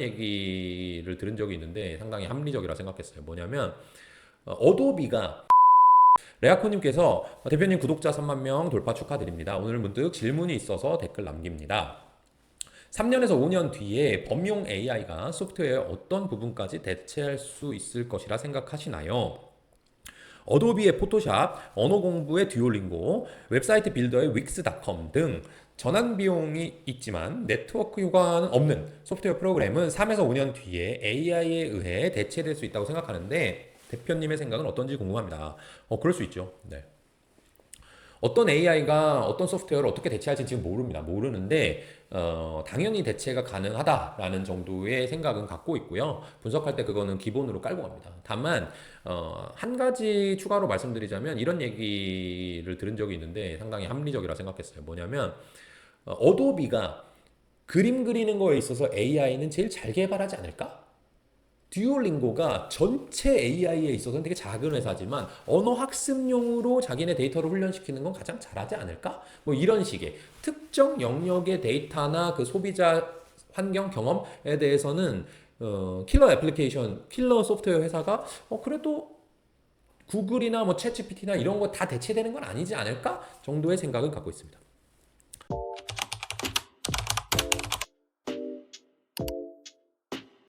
얘기를 들은 적이 있는데 상당히 합리적이라 생각했어요. 뭐냐면 어, 어도비가 레아코님께서 어, 대표님 구독자 3만 명 돌파 축하드립니다. 오늘 문득 질문이 있어서 댓글 남깁니다. 3년에서 5년 뒤에 범용 AI가 소프트웨어의 어떤 부분까지 대체할 수 있을 것이라 생각하시나요? 어도비의 포토샵, 언어 공부의 듀오링고, 웹사이트 빌더의 윅스닷컴 등 전환 비용이 있지만 네트워크 효과는 없는 소프트웨어 프로그램은 3에서 5년 뒤에 AI에 의해 대체될 수 있다고 생각하는데 대표님의 생각은 어떤지 궁금합니다. 어, 그럴 수 있죠. 네. 어떤 AI가 어떤 소프트웨어를 어떻게 대체할지 지금 모릅니다. 모르는데 어, 당연히 대체가 가능하다라는 정도의 생각은 갖고 있고요. 분석할 때 그거는 기본으로 깔고 갑니다. 다만 어, 한 가지 추가로 말씀드리자면 이런 얘기를 들은 적이 있는데 상당히 합리적이라 생각했어요. 뭐냐면 어, 어도비가 그림 그리는 거에 있어서 AI는 제일 잘 개발하지 않을까? 듀오링고가 전체 AI에 있어서는 되게 작은 회사지만 언어 학습용으로 자기네 데이터를 훈련시키는 건 가장 잘하지 않을까? 뭐 이런 식의 특정 영역의 데이터나 그 소비자 환경 경험에 대해서는 어, 킬러 애플리케이션, 킬러 소프트웨어 회사가 어 그래도 구글이나 뭐 챗GPT나 이런 거 다 대체되는 건 아니지 않을까 정도의 생각을 갖고 있습니다.